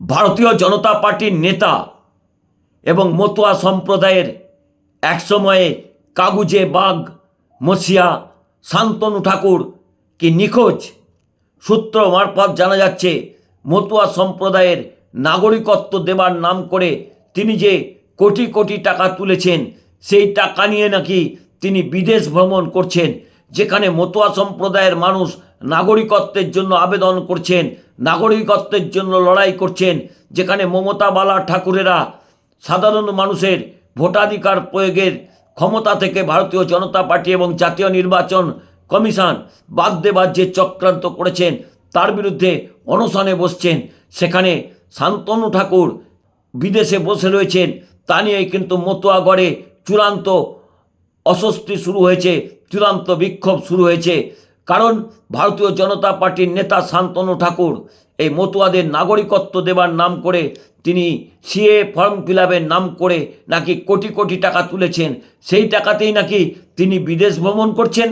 ভারতীয় জনতা পার্টির নেতা এবং মতুয়া সম্প্রদায়ের একসময়ে কাগুজে বাঘ, মসিয়া, শান্তনু ঠাকুর কি নিখোঁজ? সূত্র মারফত জানা যাচ্ছে, মতুয়া সম্প্রদায়ের নাগরিকত্ব দেবার নাম করে তিনি যে কোটি কোটি টাকা তুলেছেন, সেই টাকা নিয়ে নাকি তিনি বিদেশ ভ্রমণ করছেন, যেখানে মতুয়া সম্প্রদায়ের মানুষ নাগরিকত্বের জন্য আবেদন করছেন নাগরিকত্বের জন্য লড়াই করছেন, যেখানে মমতা বালা ঠাকুরেরা সাধারণ মানুষের ভোটাধিকার প্রয়োগের ক্ষমতা থেকে ভারতীয় জনতা পার্টি এবং জাতীয় নির্বাচন কমিশন বাদ দেবার যে চক্রান্ত করেছেন, তার বিরুদ্ধে অনশনে বসছেন। সেখানে শান্তনু ঠাকুর বিদেশে বসে রয়েছেন, তা নিয়ে কিন্তু মতুয়াগড়ে চূড়ান্ত অস্বস্তি শুরু হয়েছে, চূড়ান্ত বিক্ষোভ শুরু হয়েছে। কারণ ভারতীয় জনতা পার্টির নেতা শান্তনু ঠাকুর এই মতুয়াদের নাগরিকত্ব দেবার নাম করে তিনি সিএ ফর্ম ফিল নাম করে নাকি কোটি কোটি টাকা তুলেছেন, সেই টাকাতেই নাকি তিনি বিদেশ ভ্রমণ করছেন।